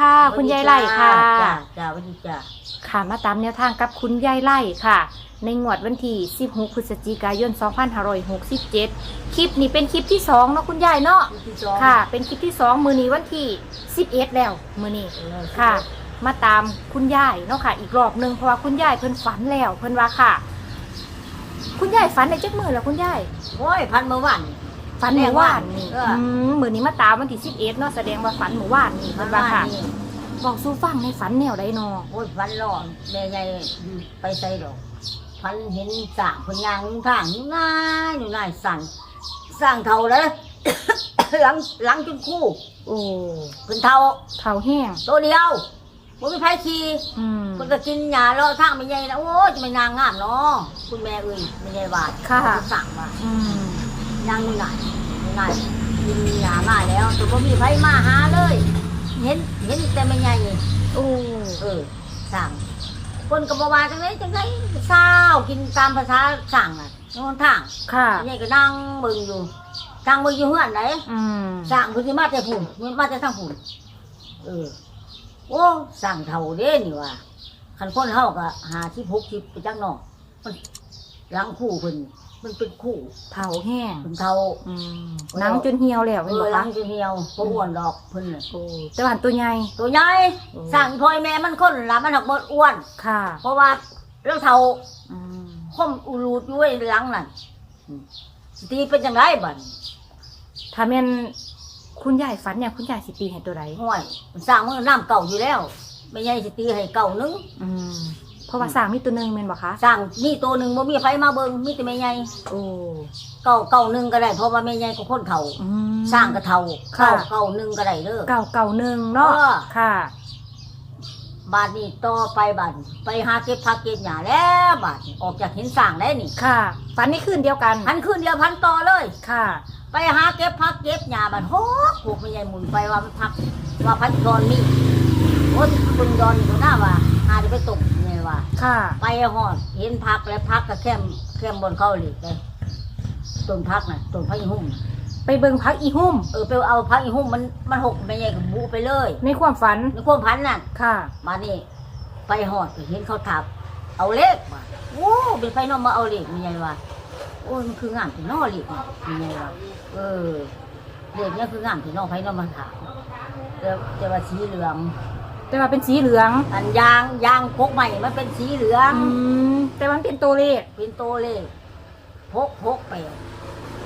ค่ะ คุณยายไล่ค่ะ จ้าจ้าสวัสดีจ้าค่ะมาตามแนวทางกับคุณยายไล่ค่ะ ในงวดวันที่ 16 พฤศจิกายน 2567 คลิปนี้เป็นคลิปที่ 2 เนาะคุณยายเนาะ ที่สองค่ะ เป็นคลิปที่ 2 มือนี้วันที่ 11 แล้ว มือนี้เออค่ะ มาตามคุณยายเนาะค่ะ อีกรอบหนึงเพราะว่าคุณยายเพิ่นฝันแล้ว เพิ่นว่าค่ะ คุณยายฝันในจักมือแล้วคุณยายโอ้ยพันเมื่อวัน ฝันเมื่อวานนี่เอออืมมือนี้มาตามวันที่11เนาะแสดงว่าฝันเมื่อวานนี่เพิ่นว่าค่ะนี่บอกสู้ฟังในฝันแนวใดเนาะโอ้ยพันหล่อแม่ใหญ่ไปใส่ดอกพันเห็นสร้างคนยางนุ่งทางนุ่งง่ายนุ่งง่ายสั่งสร้างเท่าเลย หลังหลังจนคู่โอ้เป็นเท่าเท้าแห้งตัวเดียวบ่มีไผขี่อืมมันก็กินยาเลาะทางไม่ใหญ่นะโอ้ยจะไม่นางงามเนาะคุณแม่เอ้ยไม่ใหญ่บาทค่ะเขาสั่งว่าอืมนางนี่ไหนนี่ไหนกินยามาแล้วแต่บ่มีไผมาหาเลย เห็นเห็นแต่ไม่ใหญ่นี่โอ้เออสั่งคนก็บ่ว่าจังไดจังไดเศร้ากินตามภาษาสั่งน่ะนอนทางค่ะไม่ใหญ่ก็นั่งเบิ่งอยู่นั่งเบิ่งอยู่เฮือนไหนอืมสั่งคือสิมาแต่ผุ่นมาแต่ทางผุ่นเออโอ้สั่งเท่าเด้นี่ว่าคันคนเฮาก็หาที่พกที่ไปจักนอกมันหลังคู่เพิ่น มันเป็นคู่เท้าแห้งเพิ่นเท่าอืมหนังจนเหี่ยวแล้วเอเป็นอบ่หลัคะงจะเหี่ยวบ่อ้วนดอกเพิ่นน่ะโอ้แต่ว่าตัวใหญ่ ตัวใหญ่โอ้ สั่งพ่อยแม่มันคนละมันหักบ่อ้วน ค่ะเพราะว่าเราเท่าอืมคมอุลูดอยู่ไว้หลังนั่นอืมสิตีเป็นจังไดบัดถ้าแม่นคุณยายฝันเนี่ยคุณยายสิตีให้ตัวใดห้วยมันสร้างมือน้ำเก่าอยู่แล้วไม่ใช่สิตีให้เก่านึงอืม เพราะว่าสร้างมีตัวหนึงแม่นบ่คะสร้างนี่ตัวหนึ่งบ่มีไฟมาเบิ่งมีแต่แม่ใหญ่โอ้เก่าเก่าหนึ่งก็ได้ เพราะว่าแม่ใหญ่ก็คนเฒ่า อืม สร้างก็เฒ่าค่ะ เก่าเก่าหนึ่งก็ได้เด้อ เก่าเก่าหนึ่งเนาะเออ ค่ะบาดนี้ต่อไปบาดนี้ไปหาเก็บผักเก็บหญ้าแล้วบาดนี้ออกจากเห็นสร้างแล้วนี่ค่ะฝันในคืนเดียวกันพันขึ้นเดียวพันต่อเลย ค่ะ ไปหาเก็บผักเก็บหญ้าบาดโหพวกแม่ใหญ่หมุนไปว่ามันพักว่าพันดอนมีโอ้ยคุณดอนอยู่หน้าว่า หาจะไปตกไงว่าค่ะ ไปหอดเห็นพักแล้วพักก็แคมแคมบนเข้าหลีกเลยต้นพักน่ะต้นพักอีหุ่มไปเบิ่งพักอีหุ่มเออไปเอาพักอีหุ่มมันมันหกไม่ใหญ่กับบูไปเลยในความฝันในความพันน่ะค่ะ มานี่ไปหอดก็เห็นเขาถักเอาเลขมาโอ้เป็นไฟนอมมาเอาเลขไม่ใหญ่ว่าโอ้ยมันคืองานที่นอเลขนี่ไม่ใหญ่ว่าเออเลขเนี่ยคืองานที่นอไฟนอมมาถามแต่แต่ว่าสีเหลือง แต่ว่าเป็นสีเหลือง อันยางยางพกใหม่มันเป็นสีเหลือง อืมแต่ว่ามันเป็นตัวเลขเป็นตัวเลขพกพกไป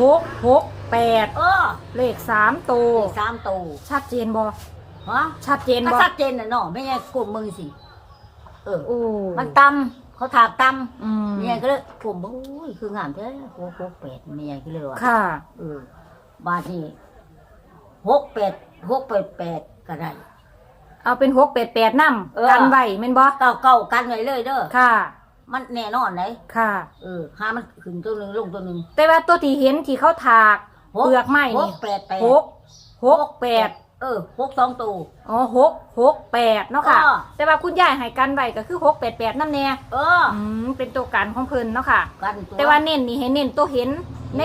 หกหกแปดเออเลขสามตัวเลขสามตัวชัดเจนบอฮะชัดเจนก็บอชัดเจนน่ะเนาะไม่ใช่กลุ่มมือสิเออโอ้มันตำเขาถากตอืมำไม่ใช่ก็เลยกลุ่มโอ้ยคืองามแท้โหกหกแปดไม่ใช่ก็เลยว่าค่ะเออบาทนี่หกแปดหกแปดแปดก็ได้ เอาเป็นหกแปดแปดนเออำกันไว้แม่นบอเก้าเก้ากันไว้เลยเด้อค่ะ มันแน่นอนเลยค่ะ เออหามันขึ้นตัวหนึ่งลงตัวหนึ่งแต่ว่าตัวที่เห็นที่เขาถากหกเปลือกไม้หนี่กแปดแปดหกหกแปดเออหกสองตัว อ๋อหกหกแปดเนาะค่ะเออแต่ว่าคุณยายให้กันไว้ก็คือหกแปดแปดนั่นแน่เอออืมเป็นตัวกันของเพิ่นเนาะค่ะ กันตัวแต่ว่าเน้นนี่ให้เน้นตัวเห็นใน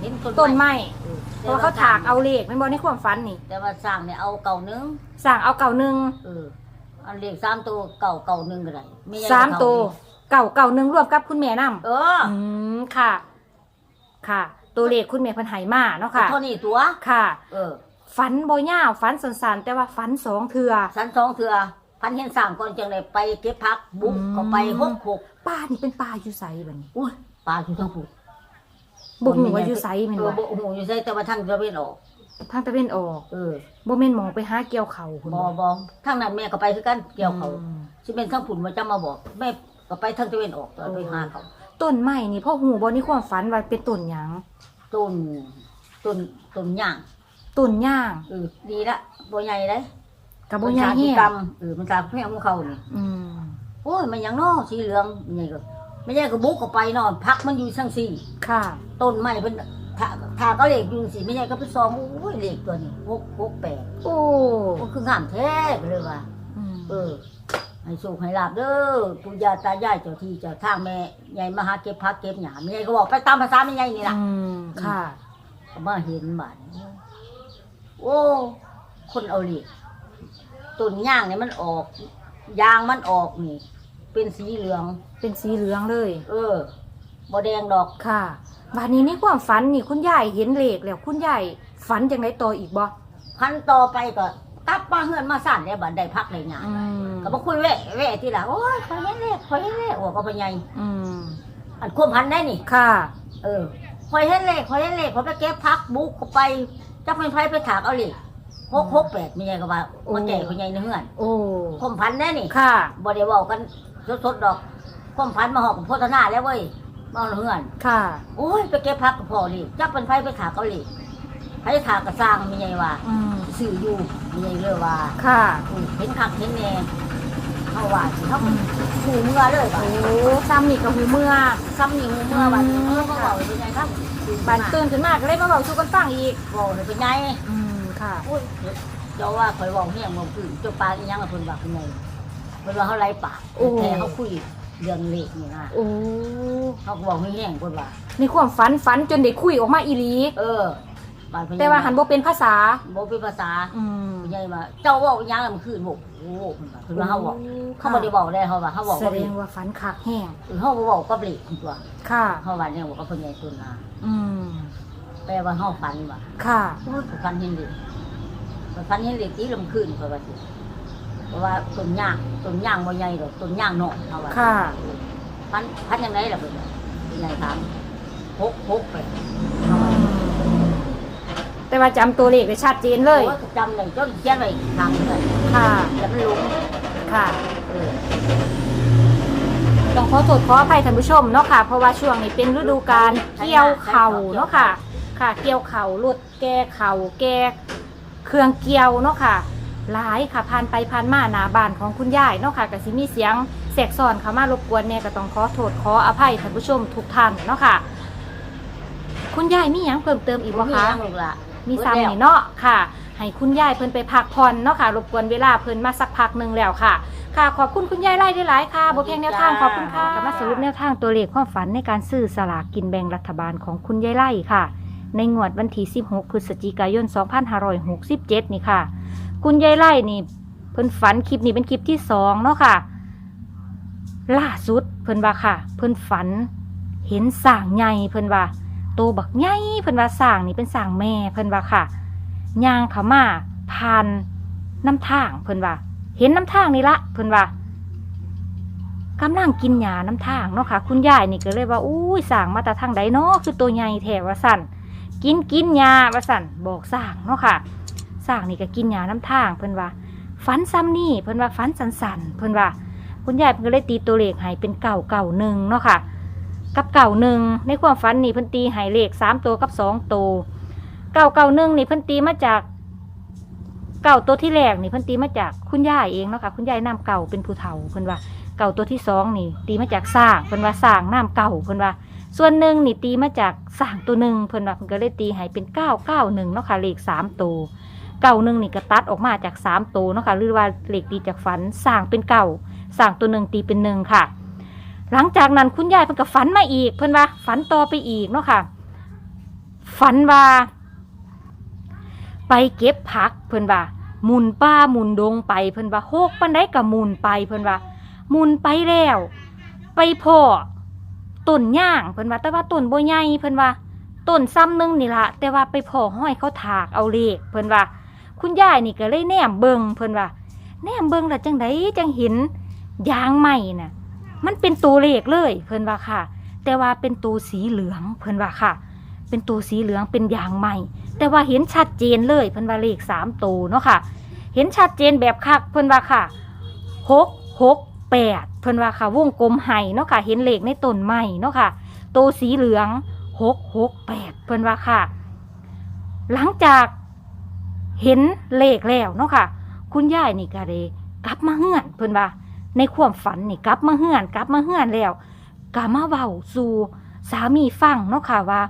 เห็นต้นไม้เออ เพราะว่าเขาถากเอาเลขแม่นบอในความฝันนี่แต่ว่าสร้างเนี่ยเอาเก่าหนึงสั่งเอาเก่าหนึ่งเอออันเลขสามตัวเก่าเก่าหนึ่งก็ได้ไใช่สามเก่ตัวเก่าเก่าหนึ่งรวมกับคุณแม่นำเอออืมค่ะ ค่ะ ตัวเลขคุณแม่เพันไหมาเนาะค่ะ เท่านี้ตัว ค่ะ เออฝันบ่ยาวฝันสันๆแต่ว่าฝันสองเทือ สันสองเถื่อพันเห็นสร้างก่อนจังเลยไปเก็บพักบุกอืมก็ไปหกหกป้านี่เป็นป้าอยู่ไสบัดนี้ อุ้ยปลาอยู่ทั้งผูก บ่ฮู้ว่าอยู่ไสแม่นเออบ่บ่หูอยู่ใส่แต่ว่าทางจะเป็นออกทางตะเวนออกเออบ่แม่นหมองไปหาเกี่ยวเขาพุ่นบอบอทางนั้นแม่ก็ไปคือกันเกี่ยวเขาอืมสิเป็นทางผุนมาจะมาบอกแม่ก็ไปทางตะเวนออกตอนไปหาเขาต้นไม้นี่พ่อฮู้บ่ในความฝันว่าเป็นต้นหยังต้นต้นต้นย่างต้นย่างเออดีละตัวใหญ่เลยกับบ่ใหญ่มันแฮสาธิงกรรมเออมันตามแม่ของเขานี่ อืมโอ้ยมันหยังนอสีเหลืองมันใหญ่ก็ ไม่ใช่ก็บุกเข้าไปนอนพักมันอยู่ทั้งสี่ ค่ะ ต้นไม้เป็นถาถาก็เหล็กอยู่สิไม่ใช่ก็เป็นซองโอ้ยเหล็กตัวนี้หกหกแปดโอ้โอ้คืองามแท้ก็เลยว่าอืมเออให้สุขให้ลาบเด้อปู่ย่าตายายเจ้าที่เจ้าทางแม่ใหญ่มาหาเก็บผักเก็บหญ้าแม่ก็บอกไปตามภาษาแม่ใหญ่นี่ล่ะ อืมค่ะก็มาเห็นบ้านโอ้ คนเอาเหล็กต้นย่างเนี่ยมันออก ยางมันออกนี่ เป็นสีเหลือง เป็นสีเหลืองเลย เออบ่แดงดอกค่ะวันนี้ในความฝันนี่คุณยายเห็นเลขแล้วคุณยายฝันจังไดต่ออีกบ่พันต่อไปก็กลับมาเฮือนมาสั่นได้บัดได้พักได้หยังอืมก็บ่คุยแวะแวะทีหลังโอ้ยขอยเห็นเลขขอยเห็นเลขโอ้ก็พ่อใหญ่อืมอันควบพันได้นี่ค่ะ เออขอยเห็นเลขขอยเห็นเลขขอยไปเก็บพักบุกเข้าไปจักเป็นไผไปถากเอาเลขหกหกแปดไม่ใหญ่ก็ว่าโอ้มาแก่พ่อใหญ่ในเฮือน โอ้ควบพันได้นี่ค่ะบ่ได้เว้ากัน สดๆดอกควบพันมาหอกโพธนาแล้วเว้ยมาเอาเฮือน ค่ะ โอ้ยไปเก็บพักกับพ่อนี่จักเป็นไผไปถากเอาเลขไผถากก็สร้างไม่ใหญ่ว่าอืมซื้ออยู่ไม่ใหญ่เลยว่าค่ะ อืมเห็นคักเห็นแน่เขาว่าสิเขาอืมหูเมื่อเลยว่ะโอ้ซ้ำนี่ก็หูเมื่อ ซ้ำนี่หูเมื่อวันอืมเออเขาบอกเป็นไงครับบานตื่นขึ้นมาก็เลยมาบอกสู่กันฟังอีก บอกเลยเป็นไงอืม ค่ะ อุ้ยเจ้าว่าคอยบอกเนี่ยมันคือเจ้าปลาอีหยังกับเพิ่นว่าเป็นไง เพิ่นว่าเขาไล่ปากโอ้ แต่เขาคุยเรื่องเล็กนี่นะโอ้ เขาก็บอกไม่แห้งเพิ่นว่า ในความฝันฝันจนได้คุยออกมาอีหลี เออบ้นเพิ่นแต่ว่าหันบ่เป็นภาษา บ่เป็นภาษาอืมเป็นไงว่าเจ้าเว้าอีหยังแล้วมันคือบอกโอ้เพิ่นว่าเพิ่นว่าเขาบอกเขาบ่ได้บอกได้เขาว่าเขาบอกแสว่าดเล็งกว่าฝันคักแห้งเขาบ่บอกกับเล็กตัวค่ะ เขาว่าเนี่ยบอกกับเพิ่นใหญ่ตุนนะอืม แปลว่าเฮาฝันว่าค่ะ โอ้ยฝันเห็นเด็กฝันเห็นเด็กตีลำคืนเขาว่าสิ เพราะว่าต้นย่างต้นย่างบ่ใหญ่ดอกต้นย่างน้อยเขาว่าค่ะฝันฝันยังไงล่ะเพิ่นว่าเป็นไงถามหกหกไปแต่ว่าจำตัวเลขได้ชัดเจนเลย โอ้จำได้จนเขียนไว้ทางเลยค่ะ แล้วมันหลงค่ะ เออ ต้องขอโทษขออภัยท่านผู้ชมเนาะค่ะ เพราะว่าช่วงนี้เป็นฤดูการเกี่ยวเข่าเนาะค่ะ ค่ะ เกี่ยวเข่ารถแก้เข่าแก้เครื่องเกี่ยวเนาะค่ะ หลายค่ะผ่านไปผ่านมาหน้าบ้านของคุณยายเนาะค่ะก็สิมีเสียงแสกซ้อนเข้ามารบกวนแน่ก็ต้องขอโทษขออภัยท่านผู้ชมทุกท่านเนาะค่ะ คุณยายมีหยังเพิ่มเติมอีกบ่มีคะหยังลูกล่ะมีซ้ำนี่เนาะค่ะ ให้คุณยายเพิ่นไปพักผ่อนเนาะค่ะ รบกวนเวลาเพิ่นมาสักพักหนึ่งแล้วค่ะ ค่ะ ขอบคุณคุณยายไล่ได้หลายค่ะบทเพลงแนวทางขอบคุณค่ะกลับมาสรุปแนวทางตัวเลขความฝันในการซื้อสลากกินแบ่งรัฐบาลของคุณยายไล่ค่ะ ในงวดวันที่ 16 พฤศจิกายน 2567 นี่ค่ะ คุณยายไล่นี่ เพิ่นฝันคลิปนี้เป็นคลิปที่สองเนาะค่ะ ล่าสุดเพิ่นว่าค่ะ เพิ่นฝัน เห็นสางใหญ่เพิ่นว่าโตบักใหญ่เพิ่นว่าสางนี่เป็นสางแม่เพิ่นว่าค่ะยางขามาผ่านน้ำทางเพิ่นว่า เห็นน้ำทางนี่ละเพิ่นว่ากำลังกินหญ้าน้ำทางเนาะค่ะ คุณยายนี่ก็เลยว่าอุ้ยสางมาแต่ทางใดเนาะคือตัวใหญ่แถว่าสั่นกินกินหญ้าว่าสั่นบอกสางเนาะค่ะ สร้างนี่ก็กินหญ้าน้ำทางเพิ่นว่าฝันซ้ำนี่เพิ่นว่าฝันสันๆเพิ่นว่า คุณยายเพิ่นก็เลยตีตัวเลขให้เป็นเก่าเก่าหนึ่งเนาะค่ะ กับเก่าหนึ่งในความฝันนี่เพิ่นตีใหายเลขสามตัวกับสองตัวเก่าเก่าหนึ่งนี่เพิ่นตีมาจากเก่าตัวที่แรกนี่เพิ่นตีมาจากคุณยายเองเนาะค่ะคุณยายน้ำเก่าเป็นผู้เฒ่าเพิ่นว่าเก่าตัวที่สองนี่ ตีมาจากสร้างเพิ่นว่าสร้างน้ำเก่าเพิ่นว่า ส่วนหนึ่งนี่ตีมาจากสร้างตัวหนึ่งเพิ่นว่าเพิ่นก็เลยตีให้เป็นเก้าเก้าหนึ่งเนาะค่ะเลขสามตัว เก่าหนึ่งนี่ก็ตัดออกมาจากสามตัวเนาะค่ะหรือว่าเหลขตีจากฝันสร้างเป็นเก่าสร้างตัวหนึ่งตีเป็นหนึ่งค่ะ หลังจากนั้นคุณยายเพิ่นก็ฝันมาอีก เพิ่นว่าฝันต่อไปอีกเนาะค่ะฝันว่า ไปเก็บผักเพิ่นว่าหมุนป้าหมุนดงไปเพิ่นว่าโฮกปันได้กับหมุนไปเพิ่นว่าหมุนไปแล้ว ไปพ่อต้นย่างเพิ่นว่าแต่ว่าต้นบ่ใหญ่เพิ่นว่าต้นซ้ำหนึงนี่ละแต่ว่าไปพ่อห้อยเขาถากเอาเลขเพิ่นว่า คุณยายนี่ก็เลยแนมเบิงเพิ่นว่า แนมเบิงแล้วจังไดจังเห็นยางใหม่น่ะ มันเป็นตัวเลขเลย เพิ่นว่าค่ะ แต่ว่าเป็นตัวสีเหลืองเพิ่นว่าค่ะ เป็นตัวสีเหลืองเป็นยางใหม่ แต่ว่าเห็นชัดเจนเลย เพิ่นว่าเลขสามตัวเนาะค่ะ เห็นชัดเจนแบบคักเพิ่นว่าค่ะหกหกแปดเพิ่นว่าค่ะวงกลมไห้เนาะค่ะ เห็นเลขในต้นไม้เนาะค่ะตัวสีเหลืองหกหกแปดเพิ่นว่าค่ะ หลังจาก เห็นเลขแล้วเนาะค่ะ คุณยายนี่ก็เลยกลับมาเฮือนเพิ่นว่า ในความฝันนี่กลับมาเฮือนกลับมาเฮือนแล้วก็มาเว้าสู่สามีฟังเนาะค่ะว่า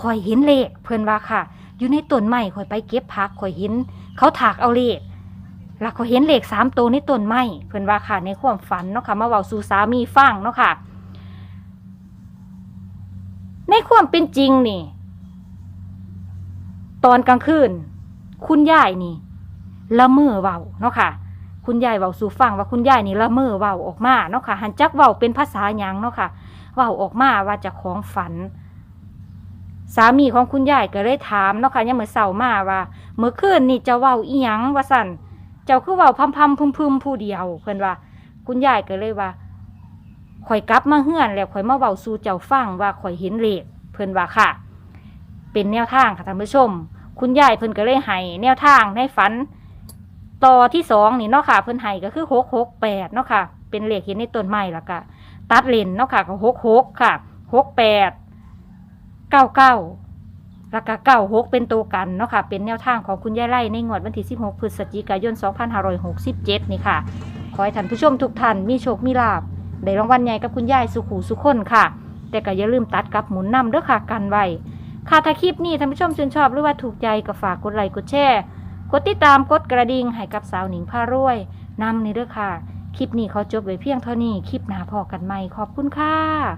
คอยเห็นเลขเพิ่นว่าค่ะ อยู่ในต้นไม้คอยไปเก็บผักคอยเห็น เขาถากเอาเลขแล้วก็เห็นเลขสามตัวในต้นไม้เพิ่อนว่าค่ะในความฝันเนาะค่ะมาเว้าสู่สามีฟังเนาะค่ะ ในความเป็นจริงนี่ ตอนกลางคืน คุณยายนี่ละเมอเว้าเนาะค่ะ คุณยายเว้าสู่ฟังว่าคุณยายนี่ละเมอเว้าออกมาเนาะค่ะหันจักเว้าเป็นภาษาหยังเนาะค่ะเว้าออกมาว่าจะของฝัน สามีของคุณยายก็เลยถามเนาะค่ะยังเมื่อเสามาว่าเมื่อคืนนี่จะเว้าอีหยังว่าสั่นเจ้าคือเว้าพำพำพึมพึมผู้เดียวเพิ่นว่า คุณยายก็เลยว่าข่อยกลับมาเฮือนแล้วข่อยมาเว้าสู่เจ้าฟังว่าข่อยเห็นเลขเพิ่นว่าค่ะ เป็นแนวทางค่ะท่านผู้ชม คุณยายเพิ่นก็เลยให้แนวทางในฝัน ต่อที่สองนี่เนาะค่ะ เพิ่นให้ก็คือหกหกแปดเนาะค่ะ เป็นเลขเห็นในต้นไม้แล้วก็ตัดเลนเนาะค่ะก็หกหกค่ะหกแปดเก้าเก้าแล้วก็เก้าหกเป็นตัวกันเนาะค่ะ เป็นแนวทางของคุณยายไล่ในงวดวันที่สิบหกพฤศจิกายนสองพันห้าร้อยหกสิบเจ็ดนี่ค่ะ ขอให้ท่านผู้ชมทุกท่านมีโชค มีลาบได้รางวัลใหญ่กับคุณยายสุขูสุขคนค่ะ แต่ก็อย่าลืมตัดกับหมุนนำเด้อค่ะกันไว้ ค่ะถ้าคลิปนี้ท่านผู้ชมชื่นชอบหรือว่าถูกใจก็ฝากกดไลค์กดแชร์กดติดตามกดกระดิ่งให้กับสาวหนิงพารวยนำนี่เด้อค่ะ คลิปนี้เขาจบไว้เพียงเท่านี้ คลิปหน้าพอกันใหม่ขอบคุณค่ะ